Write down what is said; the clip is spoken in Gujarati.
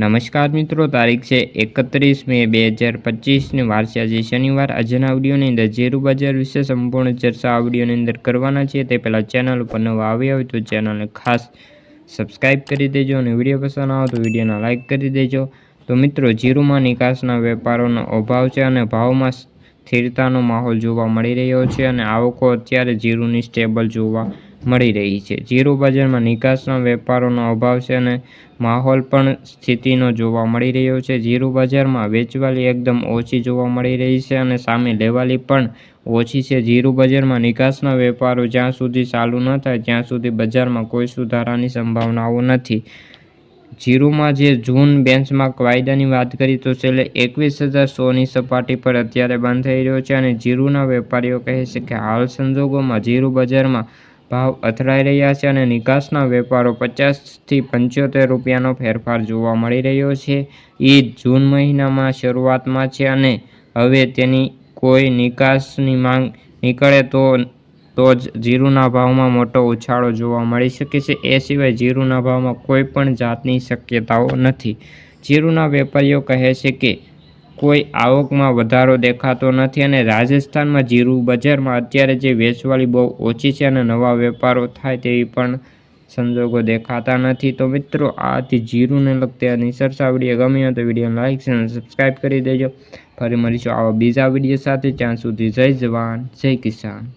નમસ્કાર મિત્રો, તારીખ છે એકત્રીસ મે બે હજાર પચીસની વાર આજે શનિવાર, આજના આવડીઓની અંદર ઝેરું બજાર વિશે સંપૂર્ણ ચર્ચા આવડીઓની અંદર કરવાના છે તે પહેલાં ચેનલ ઉપર નવા આવ્યા હોય તો ચેનલને ખાસ સબસ્ક્રાઈબ કરી દેજો અને વીડિયો પસંદ આવે તો વિડીયોને લાઇક કરી દેજો. તો મિત્રો, જીરુમાં નિકાસના વેપારોનો અભાવ છે અને ભાવમાં સ્થિરતાનો માહોલ જોવા મળી રહ્યો છે અને આવકો અત્યારે જીરુની સ્ટેબલ જોવા મળી રહી છે. જીરું બજારમાં નિકાસના વેપારોનો અભાવ છે અને માહોલ પણ સ્થિતિનો જોવા મળી રહ્યો છે. જીરું બજારમાં વેચવાલી એકદમ ઓછી જોવા મળી રહી છે અને સામે લેવાલી પણ ઓછી છે. જીરું બજારમાં નિકાસના વેપારો જ્યાં સુધી ચાલુ ન થાય, ત્યાં સુધી બજારમાં કોઈ સુધારાની સંભાવનાઓ નથી. જીરુમાં જે જૂન બેન્ચમાર્ક વાયદાની વાત કરી, તો છેલ્લે એકવીસ હજાર સોની સપાટી પર અત્યારે બંધ થઈ રહ્યો છે અને જીરુના વેપારીઓ કહે છે કે હાલ સંજોગોમાં જીરું બજારમાં ભાવ અથડાઈ રહ્યા છે અને નિકાસના વેપારો પચાસથી પંચોતેર રૂપિયાનો ફેરફાર જોવા મળી રહ્યો છે. ઈદ જૂન મહિનામાં શરૂઆતમાં છે અને હવે તેની કોઈ નિકાસની માંગ નીકળે તો તો જ જીરુના ભાવમાં મોટો ઉછાળો જોવા મળી શકે છે. એ સિવાય જીરુના ભાવમાં કોઈ પણ જાતની શક્યતાઓ નથી. જીરુના વેપારીઓ કહે છે કે કોઈ આવકમાં વધારો દેખાતો નથી અને રાજસ્થાનમાં જીરું બજારમાં અત્યારે જે વેચવાલી બહુ ઓછી છે અને નવા વેપારો થાય તેવી પણ સંજોગો દેખાતા નથી. તો મિત્રો, આથી જીરુને લગતી આ નિસર્ષા વીડિયો ગમી હોય તો વીડિયો લાઇક અને સબસ્ક્રાઈબ કરી દેજો. ફરી મળીશું આવા બીજા વીડિયો સાથે. ત્યાં સુધી જય જવાન, જય કિસાન.